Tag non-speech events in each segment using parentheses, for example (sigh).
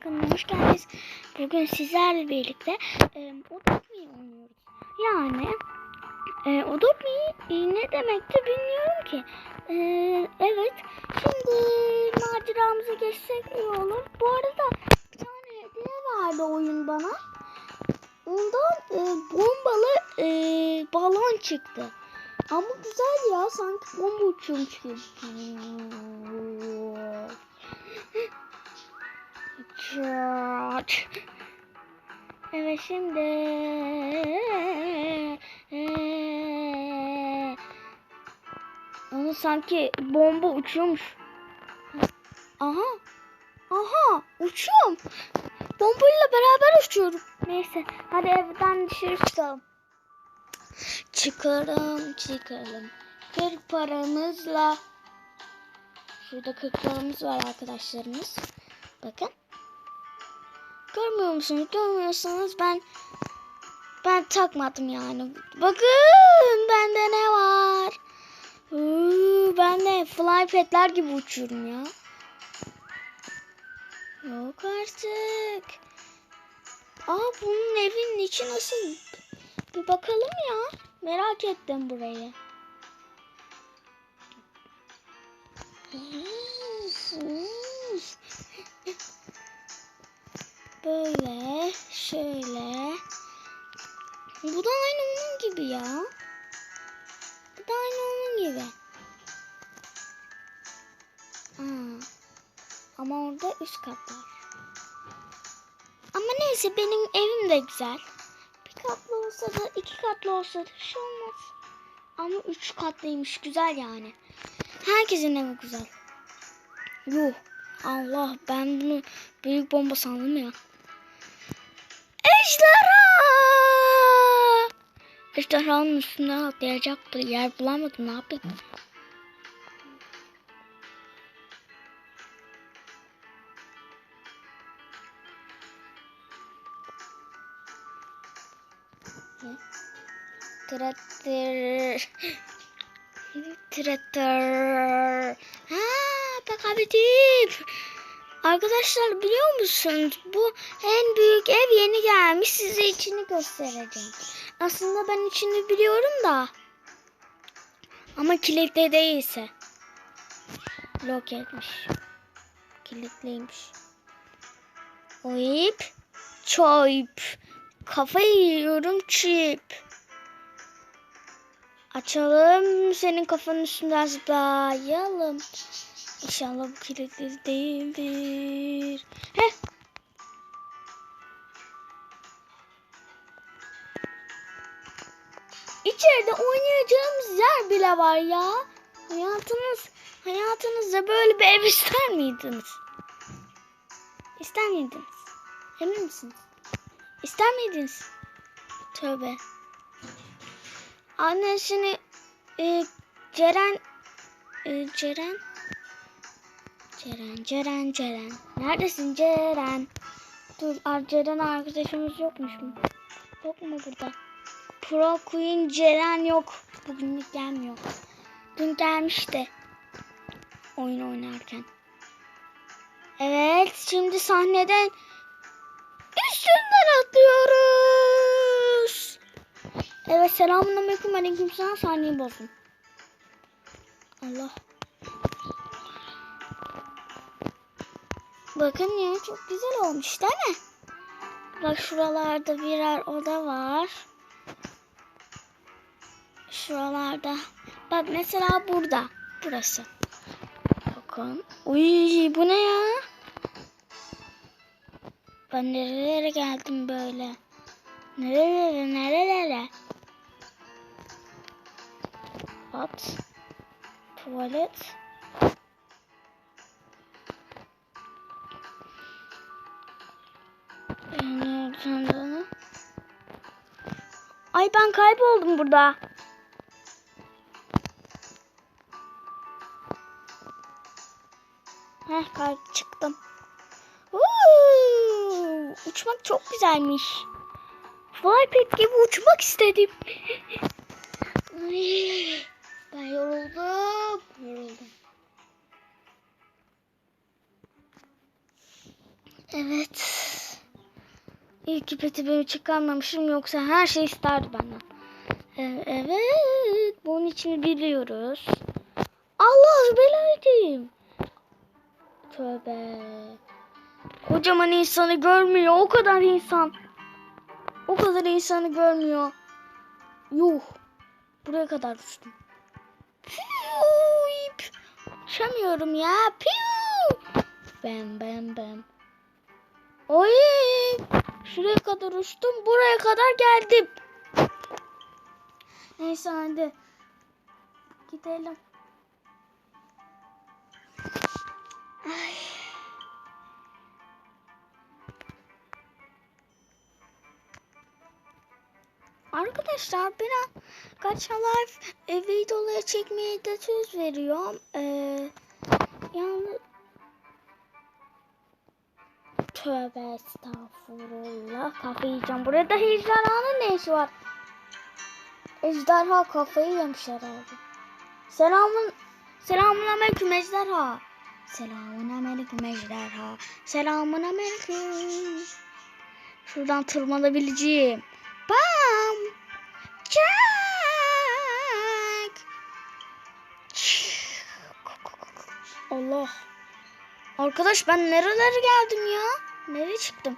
kanalıma hoş geldiniz. Bugün sizlerle birlikte e, Odotmi'yi oynuyoruz. Yani e, Odotmi ne demekti bilmiyorum ki. E, evet. Şimdi maceramıza geçsek iyi olur. Bu arada bir tane hediye verdi oyun bana. Ondan e, bombalı e, balon çıktı. Ama güzel ya sanki bomba uçuyormuş gibi. Çat. Evet şimdi onu sanki bomba uçuyormuş. Aha. Aha uçuyorum. Bombayla beraber uçuyorum. Neyse hadi evden dışarı çıkalım. Çıkalım çıkalım. Kırk paramızla. Şurada kırk paramız var arkadaşlarımız. Bakın. Görmüyor musunuz? Görmüyorsanız ben ben takmadım yani. Bakın bende ne var? Uuu, ben de flypad'ler gibi uçuyorum ya. Yok artık. Aa bunun evinin içi nasıl? Bir bakalım ya. Merak ettim burayı. Böyle, şöyle. Bu da aynı onun gibi ya. Bu da aynı onun gibi. Aa, ama orada üst kat var. Ama neyse benim evim de güzel. Bir katlı olsa da iki katlı olsa da şey olmaz. Ama üç katlıymış güzel yani. Herkesin evi güzel. Yuh. Allah ben bunu büyük bomba sandım ya. Ejderha! Ejderhanın üstüne atlayacak bir yer bulamadım ne yapayım? Traktör. Traktör. Ha, bakabildim. Arkadaşlar biliyor musunuz? Bu en büyük ev yeni gelmiş. Size içini göstereceğim. Aslında ben içini biliyorum da. Ama kilitli değilse. Blok etmiş. Kilitliymiş. Oyip. Çoyp. Kafayı yiyorum çip. Açalım senin kafanın üstünden zıplayalım. İnşallah bu kilitli değildir. Heh. İçeride oynayacağımız yer bile var ya. Hayatınız, hayatınızda böyle bir ev ister miydiniz? İster miydiniz? Emin misiniz? İster miydiniz? Tövbe. Annesini e, Ceren e, Ceren Ceren Ceren Ceren Neredesin Ceren? Dur Ceren arkadaşımız yokmuş mu? Yok mu burada? Pro Queen Ceren yok. Bugünlük gelmiyor. Dün gelmişti. Oyun oynarken. Evet şimdi sahneden üstünden atlıyoruz. Evet selamun aleyküm aleyküm selam saniye bozun. Allah. Bakın ya çok güzel olmuş değil mi? Bak şuralarda birer oda var. Şuralarda. Bak mesela burada. Burası. Bakın. Uy bu ne ya? Ben nerelere geldim böyle? Nerelere nerelere? At. Tuvalet. Ay ben kayboldum burada. Heh kay çıktım. Uuu, uçmak çok güzelmiş. Flypad gibi uçmak istedim. (laughs) Ben yoruldum. Yoruldum. Evet. İyi ki petimi çıkarmamışım yoksa her şey isterdi benden. Evet. Bunun için biliyoruz. Allah belayım. Tövbe. Kocaman insanı görmüyor. O kadar insan. O kadar insanı görmüyor. Yuh. Buraya kadar düştüm. Uçamıyorum ya. Piu. Bem bem bem. Oy. Şuraya kadar uçtum. Buraya kadar geldim. Neyse hadi. Gidelim. Ay. Arkadaşlar ben kaçalar e, videoları çekmeye de söz veriyorum. Ee, yani Tövbe estağfurullah. Kafayı yiyeceğim. Burada ejderhanın ne işi var? Ejderha kafayı yemiş herhalde. Selamun Selamun aleyküm ejderha. Selamun aleyküm ejderha. Selamun aleyküm. Şuradan tırmanabileceğim. Bam. Çak. Allah. Arkadaş ben nerelere geldim ya? Nereye çıktım?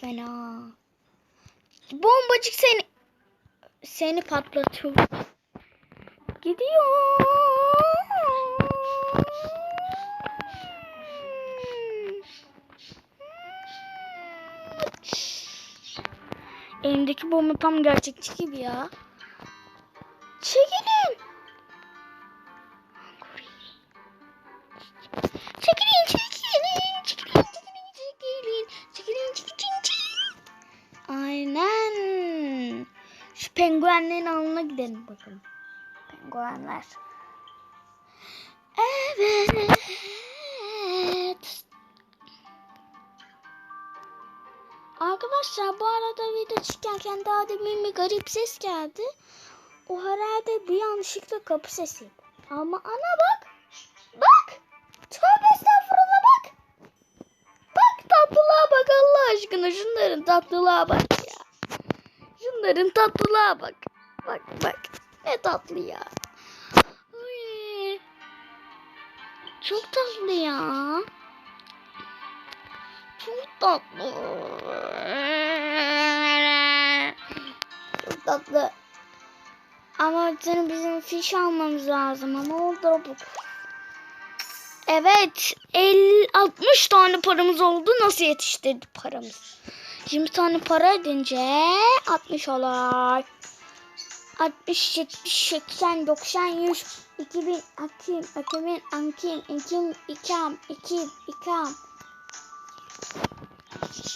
Fena. Bombacık seni seni patlatıyor. Gidiyor. Elimdeki bomba tam gerçekçi gibi ya. Çekilin. Penguenlerin alnına gidelim bakalım. Penguenler. Evet. Arkadaşlar bu arada video çıkarken daha demin bir garip ses geldi. O herhalde bir yanlışlıkla kapı sesi. Ama ana bak. Bak. Tövbe estağfurullah bak. Bak tatlılığa bak Allah aşkına. Şunların tatlılığa bak ya. Şunların tatlılığa bak. Bak bak. Ne tatlı ya. Ay. Çok tatlı ya. Çok tatlı. Çok tatlı. Ama canım bizim fiş almamız lazım ama orada bu. Evet. 50 60 tane paramız oldu. Nasıl yetiştirdi paramız? 20 tane para edince 60 olur. 60, 70, 80, 90, 100, 2000, akim, akimin, ankin, ikim, ikam, ikim, ikam.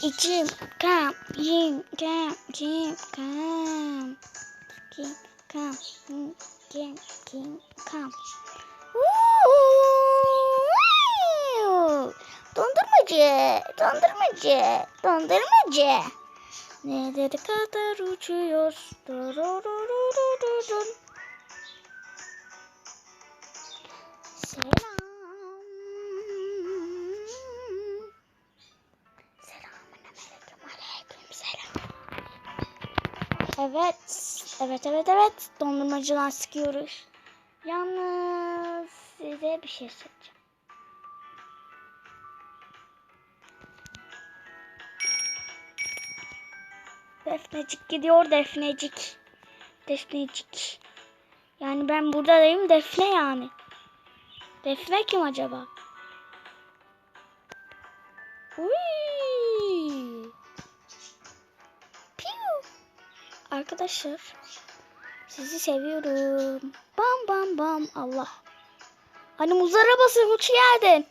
İkim, kam, yim, kam, kim, kam. Kim, kam, kim, kim, kim, kam. Dondurmacı, dondurmacı, dondurmacı. Nerede kadar uçuyor? Dururururururun. Selam. Selamun aleyküm, aleyküm selam. Evet, evet, evet, evet. Dondurmacılar sıkıyoruz. Yalnız size bir şey söyleyeceğim. Defnecik gidiyor Defnecik. Defnecik. Yani ben buradayım Defne yani. Defne kim acaba? Uy. Piu. Arkadaşlar sizi seviyorum. Bam bam bam Allah. Hani muz arabası hoş geldin.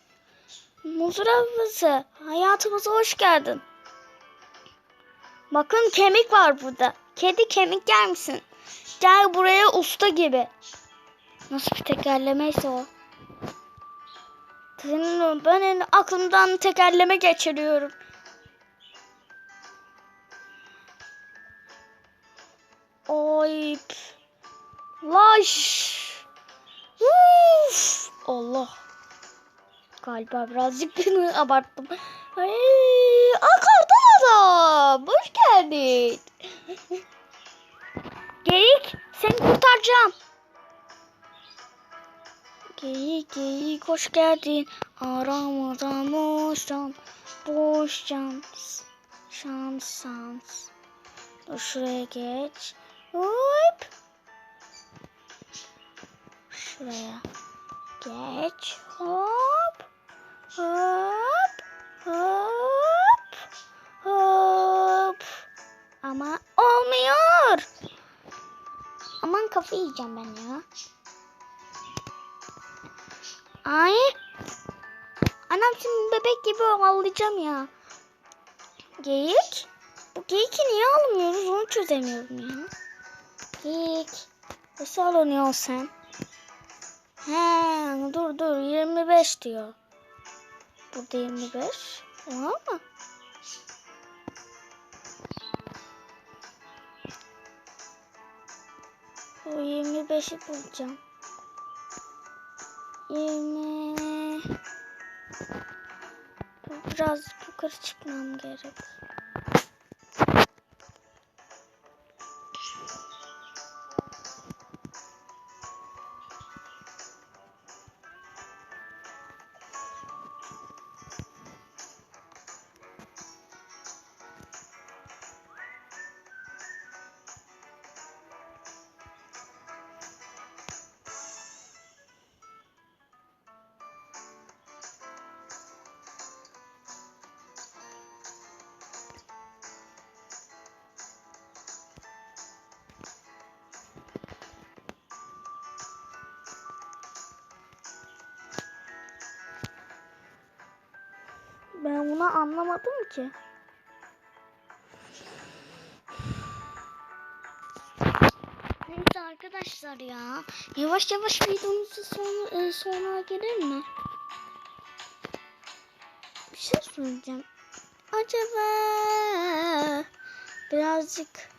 Muz arabası hayatımıza hoş geldin. Bakın kemik var burada. Kedi kemik yer misin? Gel buraya usta gibi. Nasıl bir tekerlemeyse o. Senin ben aklımdan tekerleme geçiriyorum. Oy. Laş. Uf. Allah. galiba birazcık (laughs) abarttım. Ay, aa, kartal adam. Hoş geldin. Geyik seni kurtaracağım. Geyik geyik hoş geldin. Aramadan boş can. Boş şans. Şans şans. Şuraya geç. Hop. Kafayı yiyeceğim ben ya. Ay. Anam şimdi bebek gibi ağlayacağım ya. Geyik. Bu geyiki niye almıyoruz onu çözemiyorum ya. Geyik. Nasıl alınıyor sen? He dur dur 25 diyor. Burada 25. Var mı? O 25'i bulacağım. 20 Biraz yukarı çıkmam gerek. Bunu anlamadım ki. Neyse arkadaşlar ya. Yavaş yavaş videomuzu son, e, sonuna gelir mi? Bir şey söyleyeceğim. Acaba birazcık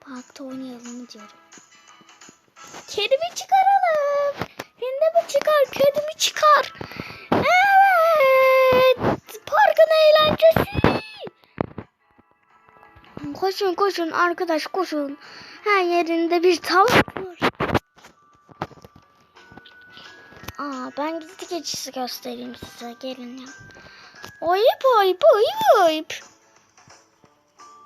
parkta oynayalım diyorum. Kedimi çıkaralım. Hindi çıkar, kedimi çıkar. Evet. Eğlencesi. Koşun koşun arkadaş koşun. Her yerinde bir tavuk var. Aa ben gizli geçisi göstereyim size. Gelin ya. Oyup oyup oyup oyup.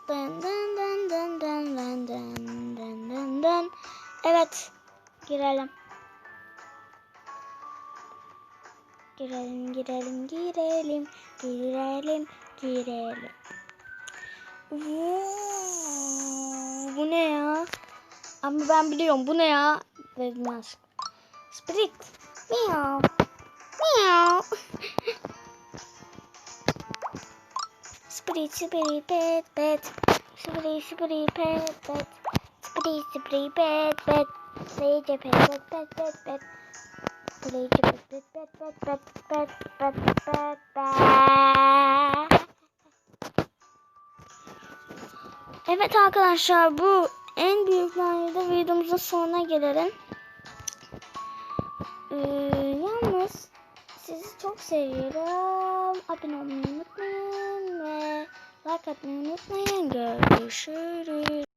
Dın dın dın dın dın dın dın dın dın. Evet. Girelim. Girelim, girelim, girelim, girelim, girelim. Vuuu, bu ne ya? Ama ben biliyorum bu ne ya? Vermez. Spirit. Meow. Meow. (laughs) Spirit, spirit, pet, pet. Spirit, spirit, pet, pet. Spirit, spirit, pet, pet. Spirit, pet, pet, pet, pet. Spirit, pet, pet, pet, pet, pet, pet, pet, pet, pet. Evet arkadaşlar bu en büyük manada videomuzun sonuna gelelim. Ee, yalnız sizi çok seviyorum. Abone olmayı unutmayın ve like atmayı unutmayın. Görüşürüz.